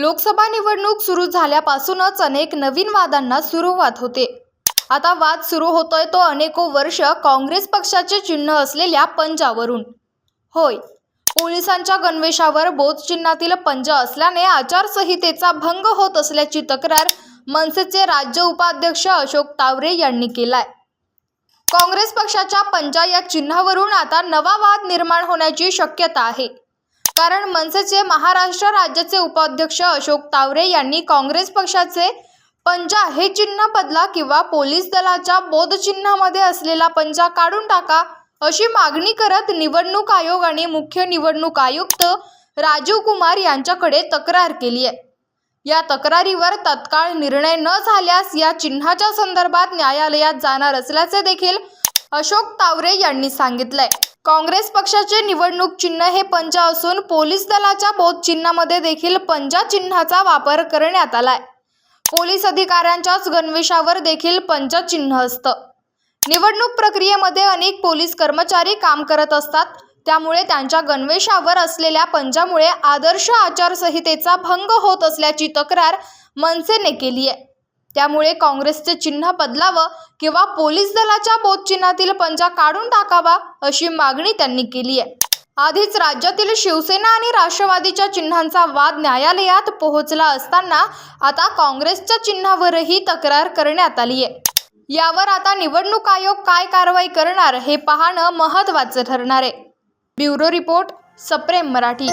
लोकसभा निवडणूक सुरू झाल्यापासूनच अनेक नवीन वादांना सुरुवात होते. आता वाद सुरू होतोय तो अनेको वर्ष काँग्रेस पक्षाचे चिन्ह असलेल्या पंजावरून. होय पोलिसांच्या गणवेशावर बोध चिन्हातील पंजा असल्याने आचारसंहितेचा भंग होत असल्याची तक्रार मनसेचे राज्य उपाध्यक्ष अशोक तावरे यांनी केलाय. काँग्रेस पक्षाच्या पंजा या चिन्हावरून आता नवा वाद निर्माण होण्याची शक्यता आहे. कारण मनसेचे महाराष्ट्र राज्याचे उपाध्यक्ष अशोक तावरे यांनी काँग्रेस पक्षाचे पंजा हे चिन्ह बदला किंवा पोलीस दलाच्या बोधचिन्हामध्ये असलेला पंजा काढून टाका अशी मागणी करत निवडणूक आयोग आणि मुख्य निवडणूक आयुक्त राजीव कुमार यांच्याकडे तक्रार केली आहे. या तक्रारीवर तत्काळ निर्णय न झाल्यास या चिन्हाच्या संदर्भात न्यायालयात जाणार असल्याचे देखील अशोक तावरे यांनी सांगितलंय. काँग्रेस पक्षाचे निवडणूक चिन्ह हे पंजा असून पोलीस दलाच्या बोध चिन्हामध्ये देखील पंजा चिन्हाचा वापर करण्यात आलाय. पोलीस अधिकाऱ्यांच्याच गणवेशावर देखील पंजा चिन्ह असतं. निवडणूक प्रक्रियेमध्ये अनेक पोलीस कर्मचारी काम करत असतात. त्यामुळे त्यांच्या गणवेशावर असलेल्या पंजामुळे आदर्श आचारसंहितेचा भंग होत असल्याची तक्रार मनसेने केली आहे त्यामुळे काँग्रेसचे चिन्ह बदलावं किंवा पोलीस दलाच्या बोधचिन्हातील पंजा काढून टाकावा अशी मागणी त्यांनी केली आहे. आधीच राज्यातील शिवसेना आणि राष्ट्रवादीच्या चिन्हांचा वाद न्यायालयात पोहोचला असताना आता काँग्रेसच्या चिन्हावरही तक्रार करण्यात आली आहे. यावर आता निवडणूक आयोग काय कारवाई करणार हे पाहणं महत्त्वाचं ठरणार आहे. ब्युरो रिपोर्ट सप्रेम मराठी.